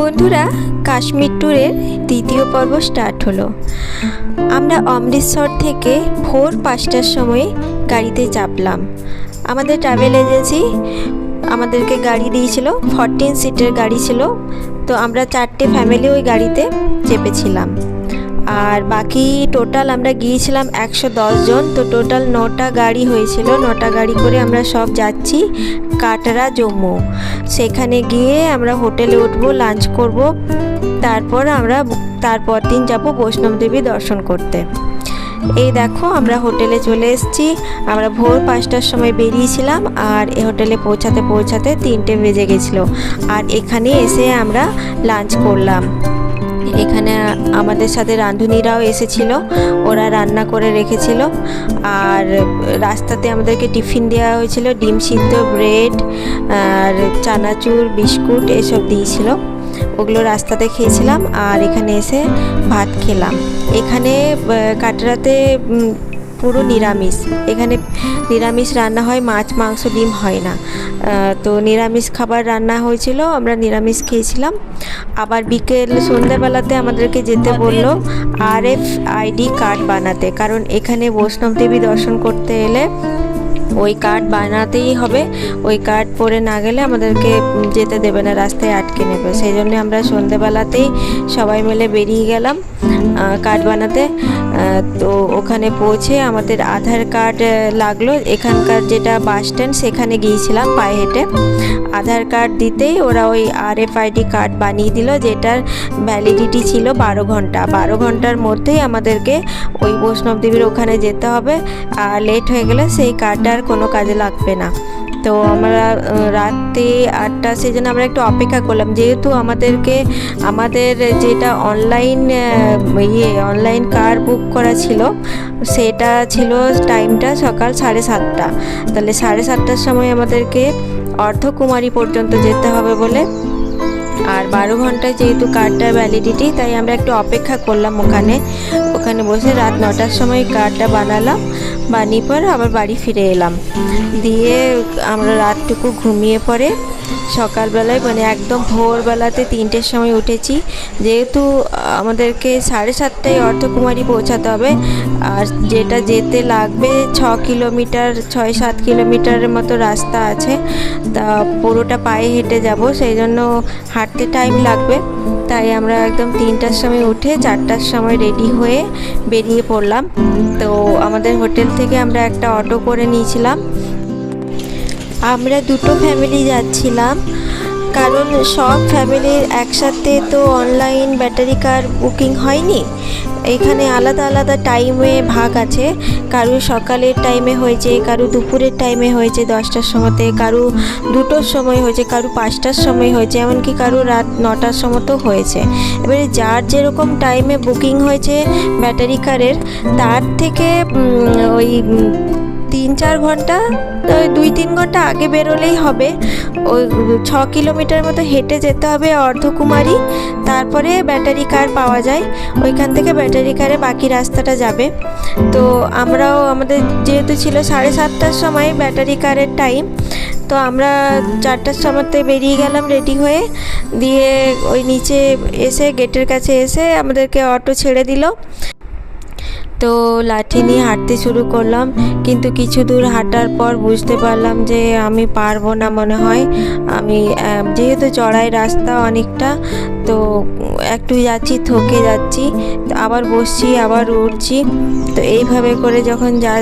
বন্ধুরা, কাশ্মীর ট্যুরের দ্বিতীয় পর্ব স্টার্ট হলো। আমরা অমৃতসর থেকে ভোর পাঁচটার সময় গাড়িতে চাপলাম। আমাদের ট্রাভেল এজেন্সি আমাদেরকে গাড়ি দিয়েছিল ফরটিন সিটের গাড়ি ছিল। তো আমরা চারটে ফ্যামিলি ওই গাড়িতে চেপেছিলাম। আর বাকি টোটাল আমরা গিয়েছিলাম একশো জন। তো টোটাল নটা গাড়ি হয়েছিল। নটা গাড়ি করে আমরা সব যাচ্ছি কাটরা, জম্মু। সেখানে গিয়ে আমরা হোটেলে উঠবো লাঞ্চ করব। তারপর আমরা তারপর দিন যাব বৈষ্ণব দেবী দর্শন করতে। এই দেখো, আমরা হোটেলে চলে এসেছি। আমরা ভোর পাঁচটার সময় বেরিয়েছিলাম আর এই হোটেলে পৌঁছাতে পৌঁছাতে তিনটে বেজে গেছিল। আর এখানে এসে আমরা লাঞ্চ করলাম। এখানে আমাদের সাথে রাঁধুনিরাও এসেছিল। ওরা রান্না করে রেখেছিল। আর রাস্তাতে আমাদেরকে টিফিন দেওয়া হয়েছিল। ডিম সিদ্ধ, ব্রেড, আর চানাচুর, বিস্কুট এসব দিয়েছিল। ওগুলো রাস্তাতে খেয়েছিলাম। আর এখানে এসে ভাত খেলাম। এখানে কাটরাতে পুরো নিরামিষ। এখানে নিরামিষ রান্না হয়, মাছ, মাংস, ডিম হয় না। তো নিরামিষ খাবার রান্না হয়েছিল, আমরা নিরামিষ খেয়েছিলাম। আবার বিকেল সন্ধ্যাবেলাতে আমাদেরকে যেতে বলল আর এফ আইডি কার্ড বানাতে, কারণ এখানে বৈষ্ণব দেবী দর্শন করতে এলে ওই কার্ড বানাতেই হবে। ওই কার্ড পরে না গেলে আমাদেরকে যেতে দেবে না, রাস্তায় আটকে নেবে। সেই জন্য আমরা সন্ধেবেলাতেই সবাই মিলে বেরিয়ে গেলাম কার্ড বানাতে। তো ওখানে পৌঁছে আমাদের আধার কার্ড লাগল। এখানকার যেটা বাস স্ট্যান্ড সেখানে গিয়েছিলাম পায়ে হেঁটে। আধার কার্ড দিতেই ওরা ওই আর এফ আইডি কার্ড বানিয়ে দিল, যেটার ভ্যালিডিটি ছিল বারো ঘণ্টা। বারো ঘণ্টার মধ্যেই আমাদেরকে ওই বৈষ্ণবদেবীর ওখানে যেতে হবে। আর লেট হয়ে গেলে সেই কার্ডটা আর কোনো কাজে লাগবে না। তো আমরা রাত্রি রাতে আটটা সেই জন্য আমরা একটু অপেক্ষা করলাম। যেহেতু আমাদেরকে, আমাদের যেটা অনলাইন ইয়ে অনলাইন কার বুক করা ছিল, সেটা ছিল টাইমটা সকাল সাড়ে সাতটা। তাহলে সাড়ে সাতটার সময় আমাদেরকে অর্ধকুমারী পর্যন্ত যেতে হবে বলে আর বারো ঘন্টায় যেহেতু কার্ডটার ভ্যালিডিটি তাই আমরা একটু অপেক্ষা করলাম ওখানে। ওখানে বসে রাত নটার সময় কার্ডটা বানালাম, বানিয়ে পর আবার বাড়ি ফিরে এলাম। দিয়ে আমরা রাতটুকু ঘুমিয়ে পরে সকালবেলায় মানে একদম ভোরবেলাতে তিনটের সময় উঠেছি। যেহেতু আমাদেরকে সাড়ে সাতটায় অর্ধকুমারী পৌঁছাতে হবে, আর যেটা যেতে লাগবে ছ কিলোমিটার, ছয় সাত কিলোমিটারের মতো রাস্তা আছে। তা পুরোটা পায়ে হেঁটে যাব, সেই জন্য হাঁটতে টাইম লাগবে। তাই আমরা একদম তিনটার সময় উঠে চারটার সময় রেডি হয়ে বেরিয়ে পড়লাম। তো আমাদের হোটেল থেকে আমরা একটা অটো করে নিয়েছিলাম। আমরা দুটো ফ্যামিলি যাচ্ছিলাম। কারণ সব ফ্যামিলির একসাথে তো অনলাইন ব্যাটারি কার বুকিং হয়নি। এখানে আলাদা আলাদা টাইমে ভাগ আছে। কারু সকালের টাইমে হয়েছে কারু দুপুরের টাইমে হয়েছে, দশটার সময়তে। কারু দুটোর সময় হয়েছে কারু পাঁচটার সময় হয়েছে। এমনকি কারু রাত নটার সময়তেও হয়েছে। এবারে যার যেরকম টাইমে বুকিং হয়েছে ব্যাটারি কারের তার থেকে ওই তিন চার ঘণ্টা ওই দুই তিন ঘণ্টা আগে বেরোলেই হবে। ওই ছ কিলোমিটার মতো হেঁটে যেতে হবে অর্ধকুমারী, তারপরে ব্যাটারি কার পাওয়া যায়, ওইখান থেকে ব্যাটারি কারে বাকি রাস্তাটা যাবে। তো আমরাও, আমাদের যেহেতু ছিল সাড়ে সাতটার সময় ব্যাটারি কারের টাইম, তো আমরা চারটার সময়তে বেরিয়ে গেলাম রেডি হয়ে। দিয়ে ওই নিচে এসে, গেটের কাছে এসে আমাদেরকে অটো ছেড়ে দিল। তো লাঠি নিয়ে হাঁটতে শুরু করলাম, কিন্তু কিছু দূর হাঁটার পর বুঝতে পারলাম যে আমি পারব না মনে হয়। আমি যেহেতু চড়াই রাস্তা অনেকটা, তো একটু যাচ্ছি, থকে যাচ্ছি, আবার বসছি, আবার উঠছি। তো এইভাবে করে যখন যা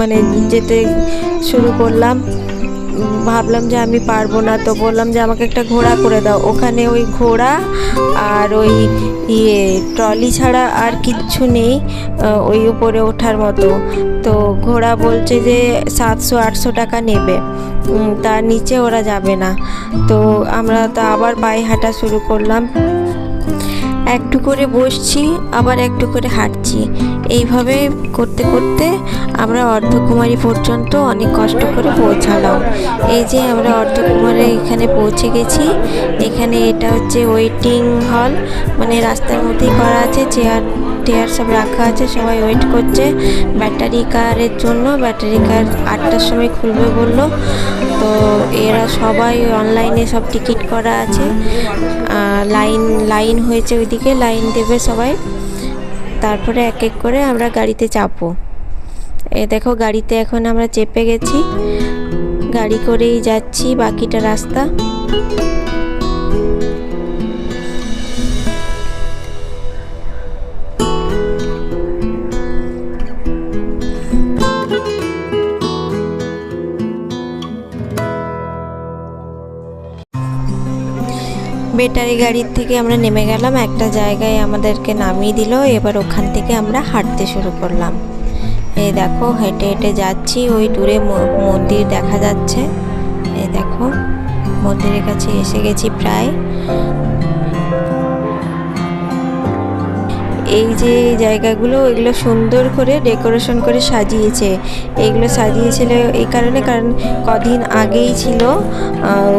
মানে যেতে শুরু করলাম, ভাবলাম যে আমি পারব না, তো বললাম যে আমাকে একটা ঘোড়া করে দাও। ওখানে ওই ঘোড়া আর ওই ইয়ে ট্রলি ছাড়া আর কিচ্ছু নেই ওই উপরে ওঠার মতো। তো ঘোড়া বলছে যে সাতশো, আটশো টাকা নেবে। তার নিচে ওরা যাবে না। তো আমরা তো আবার পায়ে হাঁটা শুরু করলাম। একটু করে বসছি, আবার একটু করে হাঁটছি। এইভাবে করতে করতে আমরা অর্ধকুমারী পর্যন্ত অনেক কষ্ট করে পৌঁছালাম। এই যে আমরা অর্ধকুমারী এখানে পৌঁছে গেছি। এখানে এটা হচ্ছে ওয়েটিং হল মানে রাস্তার মধ্যেই করা আছে চেয়ার টেয়ার সব রাখা আছে, সবাই ওয়েট করছে। ব্যাটারি কারের জন্য ব্যাটারি কার আটটার সময় খুলবে বলল। তো এরা সবাই অনলাইনে সব টিকিট করা আছে। লাইন লাইন হয়েছে ওইদিকে লাইন দেবে সবাই। তারপরে এক এক করে আমরা গাড়িতে চাপো এ দেখো গাড়িতে এখন আমরা চেপে গেছি। গাড়ি করেই যাচ্ছি, বাকিটা রাস্তা। ব্যাটারি গাড়ির থেকে আমরা নেমে গেলাম, একটা জায়গায় আমাদেরকে নামিয়ে দিল, এবার ওখান থেকে আমরা হাঁটতে শুরু করলাম। এই দেখো, হেঁটে হেঁটে যাচ্ছি, ওই দূরে মন্দির দেখা যাচ্ছে। এই দেখো, মন্দিরের কাছে এসে গেছি প্রায়। এই যে জায়গাগুলো, এগুলো সুন্দর করে ডেকোরেশন করে সাজিয়েছে। এইগুলো সাজিয়েছিল এই কারণে, কারণ কদিন আগেই ছিল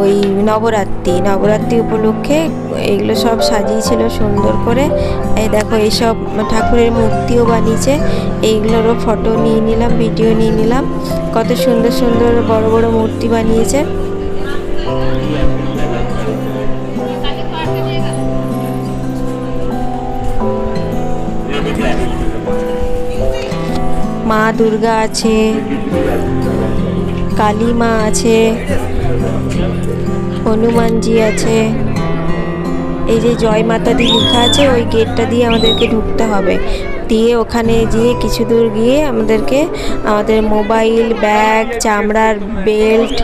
ওই নবরাত্রি। নবরাত্রি উপলক্ষে এগুলো সব সাজিয়েছিল সুন্দর করে। এই দেখো, এইসব ঠাকুরের মূর্তিও বানিয়েছে। এইগুলোরও ফটো নিয়ে নিলাম ভিডিও নিয়ে নিলাম। কত সুন্দর সুন্দর বড় বড় মূর্তি বানিয়েছে। মা দুর্গা আছে, কালী মা আছে, হনুমানজি আছে। এই যে জয় মাতা দি লেখা আছে, ওই গেটটা দিয়ে আমাদেরকে ঢুকতে হবে। দিয়ে ওখানে গিয়ে কিছু দূর গিয়ে আমাদেরকে আমাদের মোবাইল, ব্যাগ, চামড়ার বেল্ট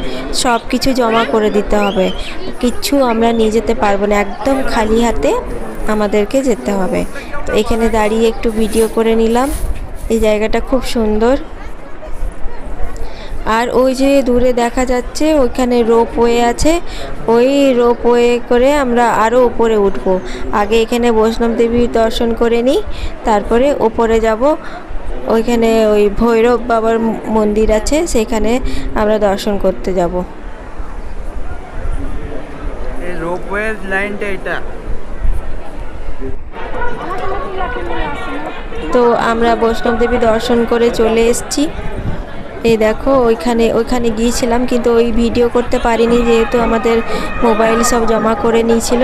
সব কিছু জমা করে দিতে হবে। কিচ্ছু আমরা নিয়ে যেতে পারব না, একদম খালি হাতে আমাদেরকে যেতে হবে। তো এখানে দাঁড়িয়ে একটু ভিডিও করে নিলাম। এই জায়গাটা খুব সুন্দর। আর ওই যে দূরে দেখা যাচ্ছে, ওইখানে রোপ রোপওয়ে আছে। ওই রোপ রোপওয়ে করে আমরা আরও উপরে উঠব। আগে এখানে বৈষ্ণব দেবী দর্শন করে নিই, তারপরে ওপরে যাব। ওইখানে ওই ভৈরব বাবার মন্দির আছে, সেখানে আমরা দর্শন করতে যাব। লাইনটা এটা। তো আমরা বৈষ্ণব দেবী দর্শন করে চলে এসেছি। এই দেখো, ওইখানে ওইখানে গিয়েছিলাম কিন্তু ওই ভিডিও করতে পারিনি যেহেতু আমাদের মোবাইল সব জমা করে নিয়েছিল।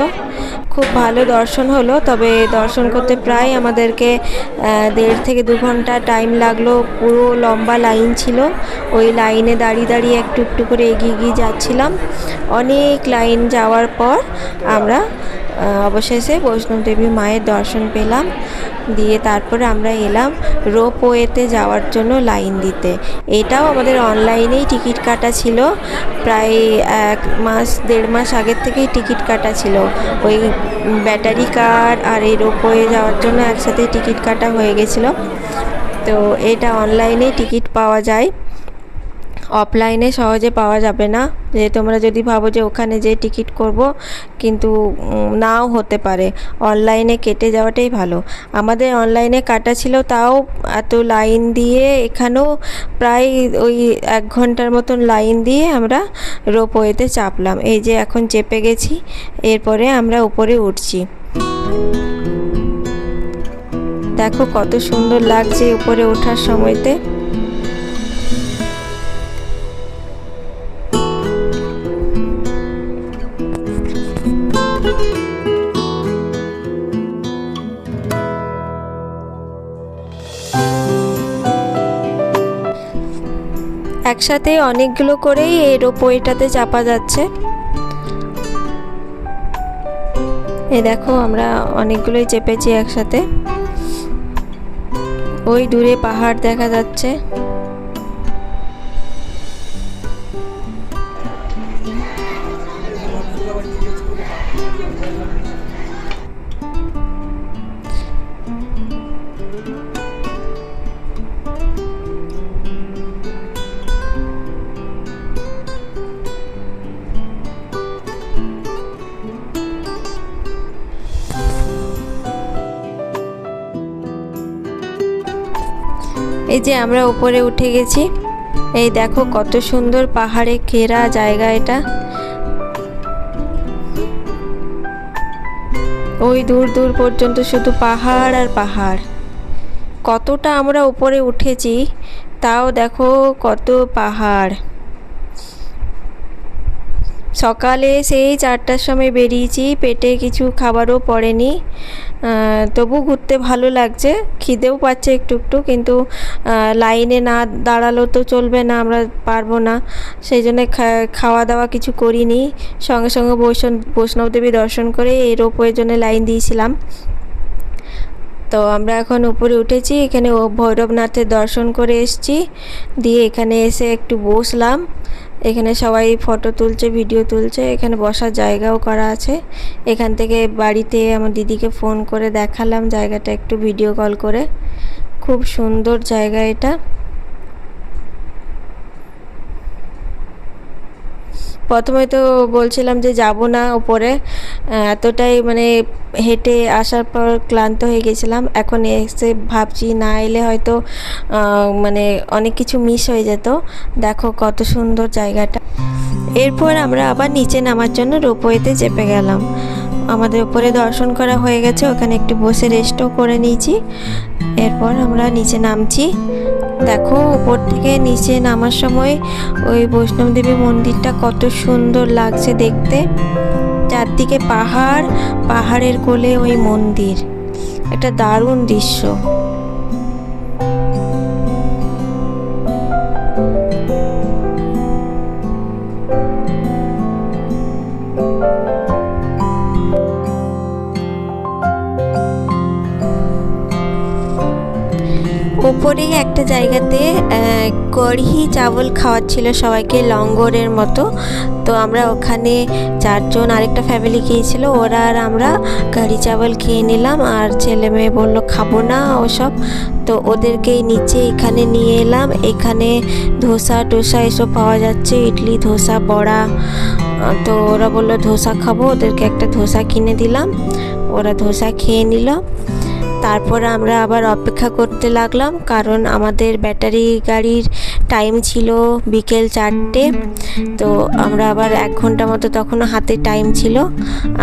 খুব ভালো দর্শন হলো, তবে দর্শন করতে প্রায় আমাদেরকে দেড় থেকে দু ঘণ্টা টাইম লাগল। পুরো লম্বা লাইন ছিল। ওই লাইনে দাঁড়িয়ে দাঁড়িয়ে একটু একটু করে এগিয়ে এগিয়ে যাচ্ছিলাম। অনেক লাইন যাওয়ার পর আমরা অবশেষে বৈষ্ণব দেবী মায়ের দর্শন পেলাম। দিয়ে তারপরে আমরা এলাম রোপওয়েতে যাওয়ার জন্য লাইন দিতে। এটাও আমাদের অনলাইনেই টিকিট কাটা ছিল। প্রায় এক মাস, দেড় মাস আগের থেকেই টিকিট কাটা ছিল। ওই ব্যাটারি কার আর এই রোপওয়ে যাওয়ার জন্য একসাথে টিকিট কাটা হয়ে গেছিল। তো এটা অনলাইনে টিকিট পাওয়া যায়। অফলাইনে সহজে পাওয়া যাবে না। যে তোমরা যদি ভাবো যে ওখানে যে টিকিট করব, কিন্তু নাও হতে পারে। অনলাইনে কেটে যাওয়াটাই ভালো। আমাদের অনলাইনে কাটা ছিল, তাও এত লাইন দিয়ে এখানেও প্রায় ওই এক ঘণ্টার মতন লাইন দিয়ে আমরা রোপওয়েতে চাপলাম। এই যে এখন চেপে গেছি, এরপরে আমরা উপরে উঠছি। দেখো কত সুন্দর লাগছে উপরে ওঠার সময়তে। একসাথে অনেকগুলো করেই এই রোপওয়েটাতে চাপা যাচ্ছে। এ দেখো, আমরা অনেকগুলোই চেপেছি একসাথে। ওই দূরে পাহাড় দেখা যাচ্ছে। এই যে আমরা উপরে উঠে গেছি। এই দেখো কত সুন্দর পাহাড়ে ঘেরা জায়গা এটা। ওই দূর দূর পর্যন্ত শুধু পাহাড় আর পাহাড়। কতটা আমরা উপরে উঠেছি, তাও দেখো কত পাহাড়। সকালে সেই চারটার সময় বেরিয়েছি, পেটে কিছু খাবারও পড়েনি। তবু ঘুরতে ভালো লাগছে, খিদেও পাচ্ছে একটু একটু, কিন্তু লাইনে না দাঁড়ালেও তো চলবে না, আমরা পারব না। সেই জন্য খাওয়া দাওয়া কিছু করিনি। সঙ্গে সঙ্গে বৈষ্ণব বৈষ্ণব দেবী দর্শন করে এই রোপওয়ের জন্য লাইন দিয়েছিলাম। তো আমরা এখন উপরে উঠেছি, এখানে ভৈরবনাথের দর্শন করে এসেছি। দিয়ে এখানে এসে একটু বসলাম। এখানে সবাই ফটো তুলছে ভিডিও তুলছে এখানে বসার জায়গাও করা আছে। এখান থেকে বাড়িতে আমার দিদিকে ফোন করে দেখালাম জায়গাটা একটু ভিডিও কল করে। খুব সুন্দর জায়গা এটা। প্রথমে তো বলছিলাম যে যাব না আহ, এতটাই মানে হেঁটে আসার পর ক্লান্ত হয়ে গেছিলাম। এখন এসে ভাবছি না এলে হয়তো মানে অনেক কিছু মিস হয়ে যেত। দেখো কত সুন্দর জায়গাটা। এরপর আমরা আবার নিচে নামার জন্য রোপওয়েতে চেপে গেলাম। আমাদের উপরে দর্শন করা হয়ে গেছে, ওখানে একটু বসে রেস্টও করে নিয়েছি। এরপর আমরা নিচে নামছি। দেখো উপর থেকে নিচে নামার সময় ওই বৈষ্ণব দেবী মন্দিরটা কত সুন্দর লাগছে দেখতে। চারদিকে পাহাড় পাহাড়ের কোলে ওই মন্দির। একটা দারুণ দৃশ্য। ওপরেই একটা জায়গাতে কড়হি চাবল খাওয়াচ্ছিল সবাইকে লঙ্গরের মতো। তো আমরা ওখানে চারজন আরেকটা ফ্যামিলি গিয়েছিল ওরা আর আমরা কারি চাবল খেয়ে নিলাম আর ছেলে মেয়ে বলল, খাব না ওসব। তো ওদেরকেই নিচে এখানে নিয়ে এলাম। এখানে ধোসা টোসা এসব পাওয়া যাচ্ছে, ইডলি, ধোসা, বড়া। তো ওরা বলল, ধোসা খাব। ওদেরকে একটা ধোসা কিনে দিলাম। ওরা ধোসা খেয়ে নিল। তারপর আমরা আবার অপেক্ষা করতে লাগলাম, কারণ আমাদের ব্যাটারি গাড়ির টাইম ছিল বিকেল চারটে। তো আমরা আবার এক ঘণ্টা মতো তখনও হাতে টাইম ছিল।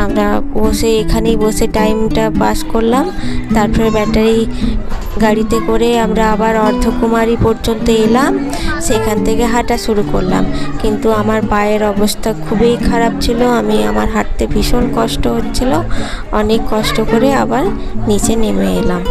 আমরা বসে, এখানেই বসে টাইমটা পাস করলাম। তারপরে ব্যাটারি গাড়িতে করে আমরা আবার অর্ধকুমারী পর্যন্ত এলাম। সেখান থেকে হাঁটা শুরু করলাম। কিন্তু আমার পায়ের অবস্থা খুবই খারাপ ছিল। আমি আমার হাঁটতে ভীষণ কষ্ট হচ্ছিল। অনেক কষ্ট করে আবার নিচে নেমে এলাম।